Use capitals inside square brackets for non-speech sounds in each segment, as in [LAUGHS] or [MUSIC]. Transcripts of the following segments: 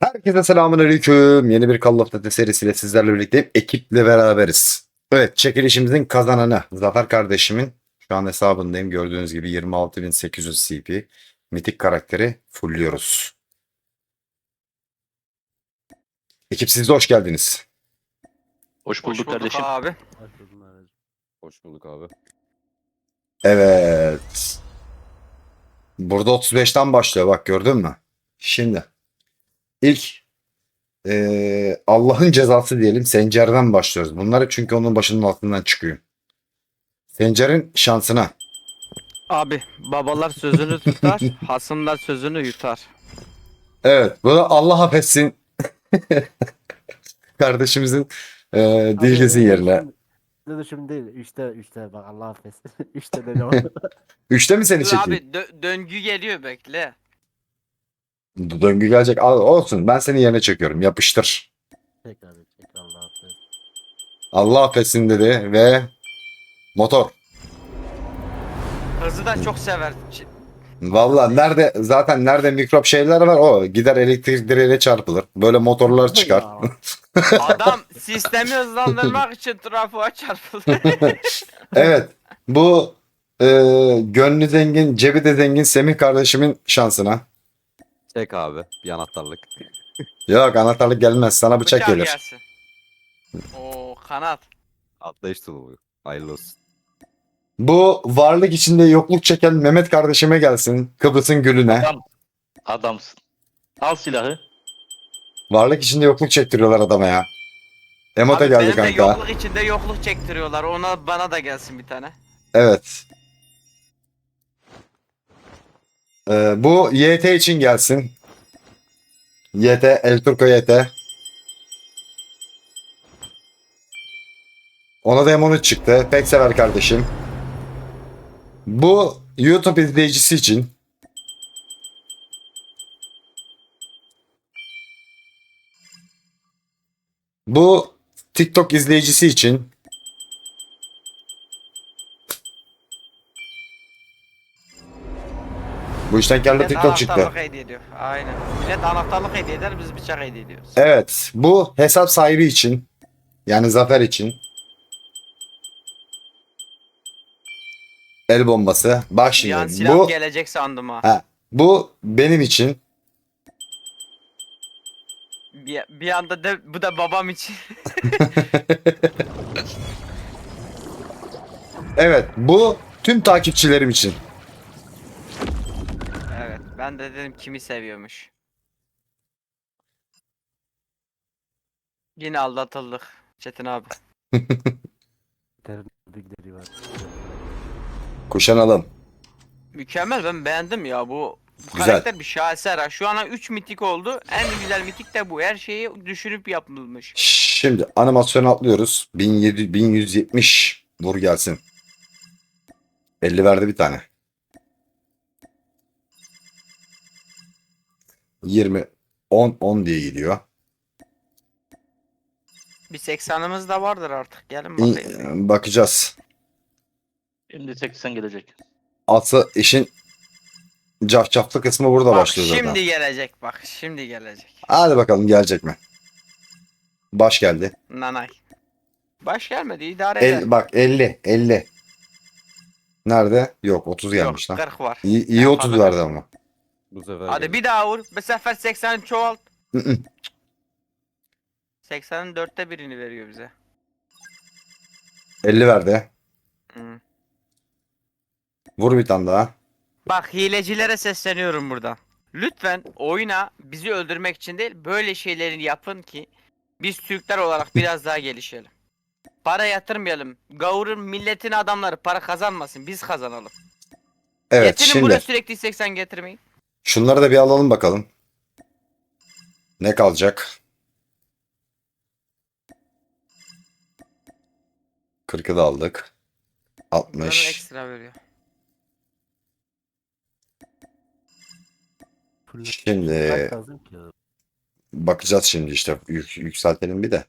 Herkese selamünaleyküm. Yeni bir Call of Duty serisiyle sizlerle birlikteyim. Ekiple beraberiz. Evet, çekilişimizin kazananı Zafer kardeşimin şu an hesabındayım. Gördüğünüz gibi 26800 CP. Mitik karakteri fullüyoruz. Ekip siz de hoş geldiniz. Hoş bulduk, Hoş bulduk kardeşim. abi. Hoş bulduk abi. Evet. Burada 35'ten başlıyor bak gördün mü? Şimdi ilk eee, Allah'ın cezası diyelim Sencer'den başlıyoruz. Bunları çünkü onun başının altından çıkıyor. Sencer'in şansına. Abi babalar sözünü [LAUGHS] tutar, hasımlar sözünü yutar. Evet bu da Allah affetsin [LAUGHS] kardeşimizin eee dilgesi yerine. Dönüşüm değil. Üçte üçte bak Allah affetsin. [LAUGHS] üçte dedim. Üçte mi seni Dur çekeyim? abi dö- döngü geliyor bekle. Döngü gelecek. Al, olsun ben seni yerine çekiyorum. Yapıştır. çek abi çek Allah affetsin. Allah affetsin dedi ve motor. Hızı da çok sever. Ç- Valla nerede zaten nerede mikrop şeyler var o gider elektrik direğine çarpılır. Böyle motorlar çıkar. [LAUGHS] Adam sistemi hızlandırmak için trafoya çarpıldı. [LAUGHS] Evet bu e, gönlü zengin cebi de zengin Semih kardeşimin şansına. Çek abi. Bir anahtarlık. Yok anahtarlık gelmez sana bıçak, Bıçak gelir. gelsin. Oo kanat. Atlayış tulumu. Hayırlı olsun. Bu varlık içinde yokluk çeken Mehmet kardeşime gelsin Kıbrıs'ın gülüne. Adamsın. Al silahı. Varlık içinde yokluk çektiriyorlar adama ya. Emota Abi geldi benim de kanka. yokluk içinde yokluk çektiriyorlar. Ona bana da gelsin bir tane. Evet. Ee, bu YT için gelsin. YT, El Turco YT. Ona M13 çıktı. Pek sever kardeşim. Bu YouTube izleyicisi için. Bu TikTok izleyicisi için. Bu işten karlı TikTok çıktı. anahtarlık hediye ediyor. Aynen. Millet anahtarlık hediye eder biz bıçak hediye ediyoruz. Evet, bu hesap sahibi için yani Zafer için el bombası. Bak Bir an şimdi silah bu gelecek sandım ha. ha, bu benim için. Bir, bir anda da bu da babam için. [LAUGHS] Evet, bu tüm takipçilerim için. Ben de dedim kimi seviyormuş. Yine aldatıldık Çetin abi. [LAUGHS] Derin bilgileri var. Kuşanalım. Mükemmel ben beğendim ya bu. Bu Güzel. karakter bir şaheser ha. Şu ana 3 mitik oldu. En güzel mitik de bu. Her şeyi düşünüp yapılmış. Şimdi animasyonu atlıyoruz. 1700 1170 vur gelsin. 50 verdi bir tane. 20 10 10 diye gidiyor. Bir 80'ımız da vardır artık. Gelin İyi, bakayım. Bakacağız. 50-80 gelecek. Aslı işin cafcaflı kısmı burada Bak başlıyor zaten. şimdi gelecek bak. Şimdi gelecek. Hadi bakalım gelecek mi? Baş geldi. Nanay. Baş gelmedi idare eder. El, bak 50 50. Nerede? Yok 30 Yok, gelmiş lan. 40 var. İyi, iyi En 30 fazla verdi 40. ama. Bu sefer Hadi bir daha vur. Bu sefer 80 çoğalt. Hı hı. 80'in dörtte birini veriyor bize. 50 verdi. Hı. Vur bir tane daha. Bak hilecilere sesleniyorum buradan. Lütfen oyuna bizi öldürmek için değil böyle şeylerin yapın ki biz Türkler olarak biraz daha gelişelim. Para yatırmayalım. Gavurun milletin adamları para kazanmasın. Biz kazanalım. Evet Getirin buraya şimdi sürekli 80 getirmeyin. Şunları da bir alalım bakalım. Ne kalacak? 40'ı da aldık. Bunların 60. ekstra veriyor. Şimdi kaç lazım ki? bakacağız şimdi işte yük- yükseltelim bir de.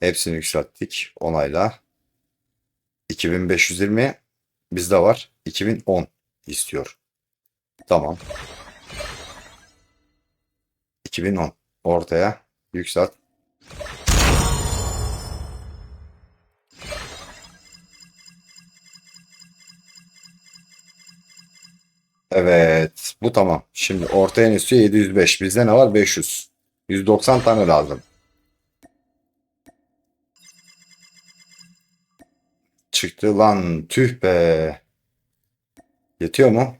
Hepsini yükselttik onayla. 2520 bizde var. 2010. istiyor. Tamam. 2010 ortaya yükselt. Evet, bu tamam. Şimdi ortaya ne istiyor? 705. Bizde ne var? 500. 190 tane lazım. Çıktı lan. Tüh be. Yetiyor mu?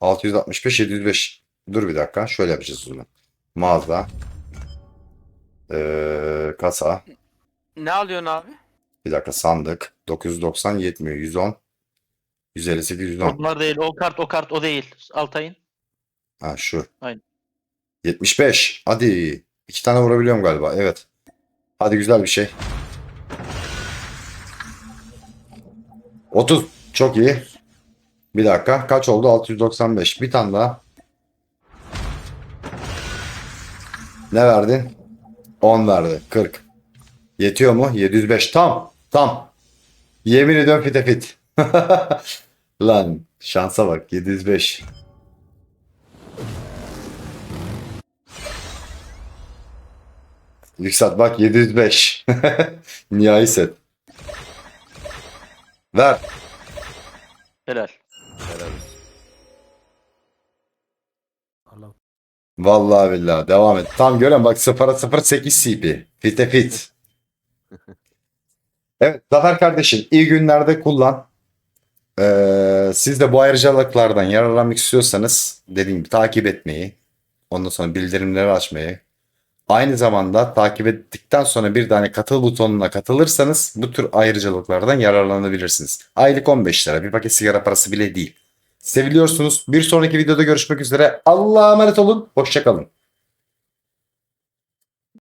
665 705. Dur bir dakika. Şöyle yapacağız zaman. Mağaza. Ee, kasa. Ne alıyorsun abi? Bir dakika sandık. 990 yetmiyor. 110. 158 110. Bunlar değil. O kart o kart o değil. Altay'ın. Ha şu. Aynen. 75. Hadi. İki tane vurabiliyorum galiba. Evet. Hadi güzel bir şey. 30. Çok iyi. Bir dakika. Kaç oldu? 695. Bir tane daha. Ne verdin? 10 verdi. 40. Yetiyor mu? 705. Tam. Tam. Yemin ediyorum fite fit. [LAUGHS] Lan şansa bak. 705. Yükselt bak 705. [LAUGHS] Nihai set. Ver. Helal. Helal olsun. Allah Vallahi billahi devam et. Tam gören bak 0'a 0 8 CP. Fite fit. [LAUGHS] Evet Zafer kardeşim iyi günlerde kullan. Ee, siz de bu ayrıcalıklardan yararlanmak istiyorsanız dediğim gibi takip etmeyi, ondan sonra bildirimleri açmayı, aynı zamanda takip ettikten sonra bir tane katıl butonuna katılırsanız bu tür ayrıcalıklardan yararlanabilirsiniz. Aylık 15 lira bir paket sigara parası bile değil. Seviliyorsunuz. Bir sonraki videoda görüşmek üzere. Allah'a emanet olun. Hoşçakalın.